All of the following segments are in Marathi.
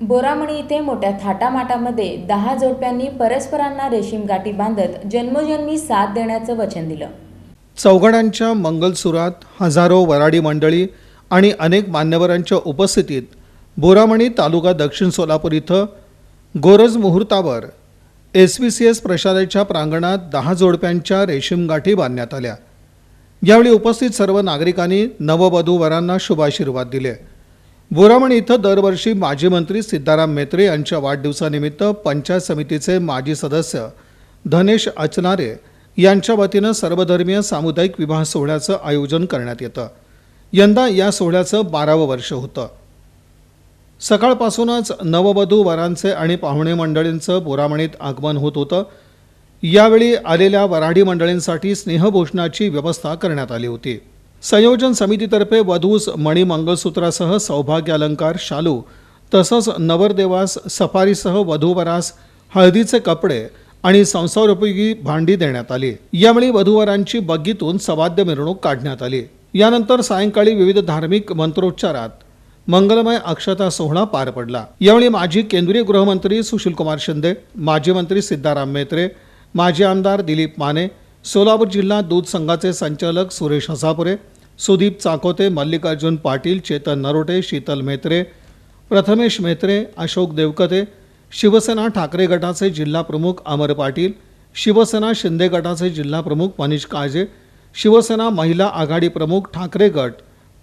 बोरामणी इथे मोठ्या थाटामाटामध्ये दहा जोडप्यांनी परस्परांना रेशीम गाठी बांधत जन्मोजन्मी साथ देण्याचं वचन दिलं. चौघडांच्या मंगलसुरात हजारो वराडी मंडळी आणि अनेक मान्यवरांच्या उपस्थितीत बोरामणी तालुका दक्षिण सोलापूर इथं गोरज मुहूर्तावर एस व्ही सी एस प्रशालेच्या प्रांगणात दहा जोडप्यांच्या रेशीम गाठी बांधण्यात आल्या. यावेळी उपस्थित सर्व नागरिकांनी नववधू वरांना शुभाशीर्वाद दिले. बोरामणी इथं दरवर्षी माजी मंत्री सिद्धाराम मेत्रे यांच्या वाढदिवसानिमित्त पंचायत समितीचे माजी सदस्य धनेश अचनारे यांच्या वतीनं सर्वधर्मीय सामुदायिक विवाह सोहळ्याचं आयोजन करण्यात येतं. यंदा या सोहळ्याचं बारावं वर्ष होतं. सकाळपासूनच नववधू वरांचे आणि पाहुणे मंडळींचं बोरामणीत आगमन होत होतं. यावेळी आलेल्या वऱ्हाडी मंडळींसाठी स्नेहभोषणाची व्यवस्था करण्यात आली होती. संयोजन समितीतर्फे वधूस मणी मंगळसूत्रासह सौभाग्य अलंकार शालू तसंच नवरदेवास सफारीसह वधूवरास हळदीचे कपडे आणि संसारोपयोगी भांडी देण्यात आली. यावेळी वधूवरांची बग्गीतून सवाद्य मिरवणूक काढण्यात आली. यानंतर सायंकाळी विविध धार्मिक मंत्रोच्चारात मंगलमय अक्षता सोहळा पार पडला. यावेळी माजी केंद्रीय गृहमंत्री सुशीलकुमार शिंदे माजी मंत्री सिद्धाराम मेत्रे माजी आमदार दिलीप माने सोलापूर जिल्हा दूध संघाचे संचालक सुरेश हसापुरे सुदीप चाकोते मल्लिकार्जुन पाटील चेतन नरोटे शीतल मेत्रे प्रथमेश मेत्रे अशोक देवकते शिवसेना ठाकरे गटाचे जिल्हा प्रमुख अमर पाटील शिवसेना शिंदे गटाचे जिल्हा प्रमुख मनीष काळजे शिवसेना महिला आघाडी प्रमुख ठाकरे गट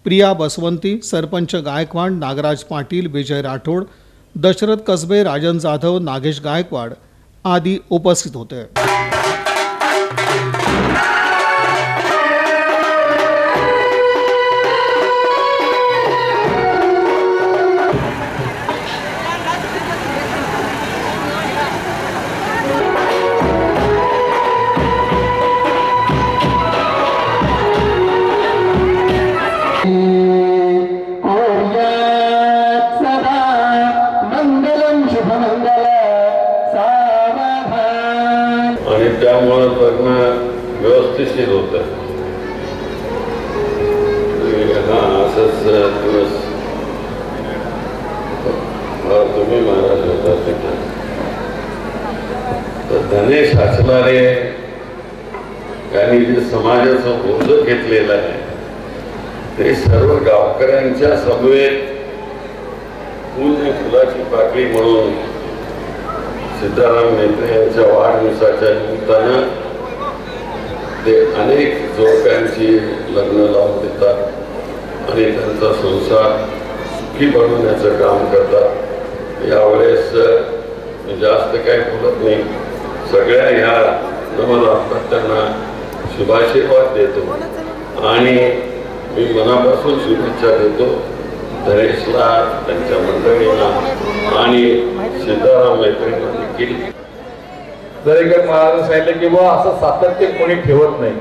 प्रिया बसवंती सरपंच गायकवाड नागराज पाटील विजय राठोड दशरथ कसबे राजन जाधव नागेश गायकवाड आदी उपस्थित होते. त्यामुळं लग्न व्यवस्थिशीर होतं. हा असंच दिवस. तुम्ही महाराज होता तिथं. तर धनेश असणारे यांनी जे समाजाचं ओझं घेतलेलं आहे ते सर्व गावकऱ्यांच्या समवेत पूर्ण फुलाची पाकळी म्हणून सिद्धाराम मेत्रे यांच्या वाढदिवसाच्या निमित्तानं ते अनेक जोडप्यांची लग्न लावून देतात आणि त्यांचा संसार सुखी बनवण्याचं काम करतात. यावेळेस जास्त काही बोलत नाही. सगळ्या ह्या नवदाम्पत्यांना शुभाशीर्वाद देतो. आणि मी मनापासून शुभेच्छा देतो धनेशला त्यांच्या मंडळींना आणि सिद्धाराम मैत्रींना केली. दरेकर महाराज सांगितलं की बुवा असं सातत्य कोणी ठेवत नाही.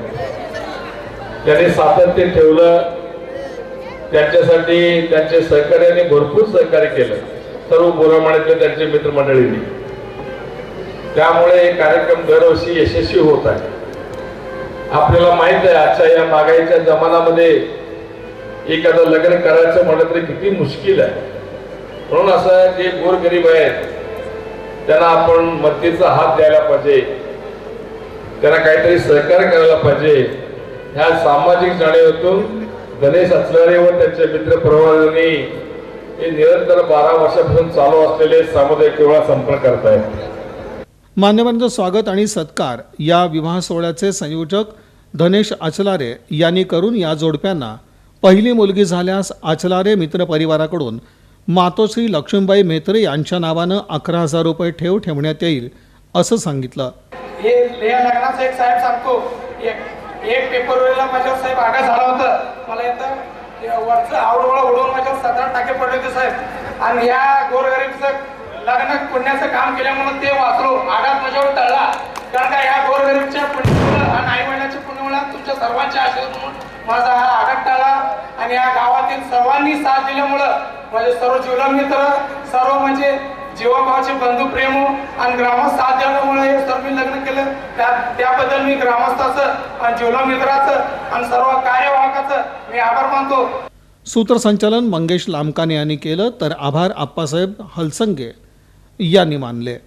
त्याने सातत्य ठेवलं त्यांच्यासाठी त्यांचे सहकार्याने भरपूर सहकार्य केलं. सर्व बोरामाण्यातले त्यांचे मित्रमंडळींनी. त्यामुळे हे कार्यक्रम दरवर्षी यशस्वी होत आहे. आपल्याला माहीत आहे आजच्या या महागाईच्या जमान्यामध्ये एखादं लग्न करायचं म्हटलं तरी किती मुश्किल आहे. म्हणून असं जे गोरगरीब आहेत त्यांना आपण मदतीचा हात द्यायला पाहिजे. त्यांना काहीतरी सहकार्य करायला पाहिजे. ह्या सामाजिक जाणीवेतून गणेश असणारे व त्यांचे मित्र प्रवाहांनी हे निरंतर बारा वर्षापासून चालू असलेले सामुदायिक विवाह संपर्क आहेत मान्यवरांचं स्वागत आणि सत्कार या विवाह सोहळ्याचे संयोजक धनेश आचलारे यांनी करून या जोडप्यांना पहिली मुलगी झाल्यास आचलारे मित्र परिवाराकडून मातोश्री लक्ष्मीबाई मेत्रे यांच्या नावानं अकरा हजार रुपये ठेव ठेवण्यात येईल असं सांगितलं. हे या लग्नाचं एक साहेब सांगतो. एक एक पेपरवेळेला माझ्यावर साहेब आघात झाला होता. मला येतं वरचं आवडवळा उडवून माझ्यावर सतरा टाके पडले होते साहेब. आणि या गोरगरीबचं लग्न पुण्याचं काम केल्यामुळे ते वाचलो आघात माझ्यावर टळला कारण का या गोरगरीबच्या पुण्यमुळं आणि आई वडिलांच्या पुण्यमुळं तुमच्या सर्वांच्या आशीर्वादामुळे माझा हा आघात टळला. आणि या गावातील सर्वांनी साथ दिल्यामुळं म्हणजे सर्व जीवन मित्र सर्व म्हणजे जीवाभावाचे बंधू प्रेम आणि ग्रामस्थ साथ हे सर्व मी लग्न केलं. त्या त्याबद्दल मी ग्रामस्थाचं आणि जीवला मित्राचं आणि सर्व कार्यवाहकाचं मी आभार मानतो. सूत्रसंचालन मंगेश लामकाने यांनी केलं तर आभार आप्पासाहेब हलसंगे यांनी मानले.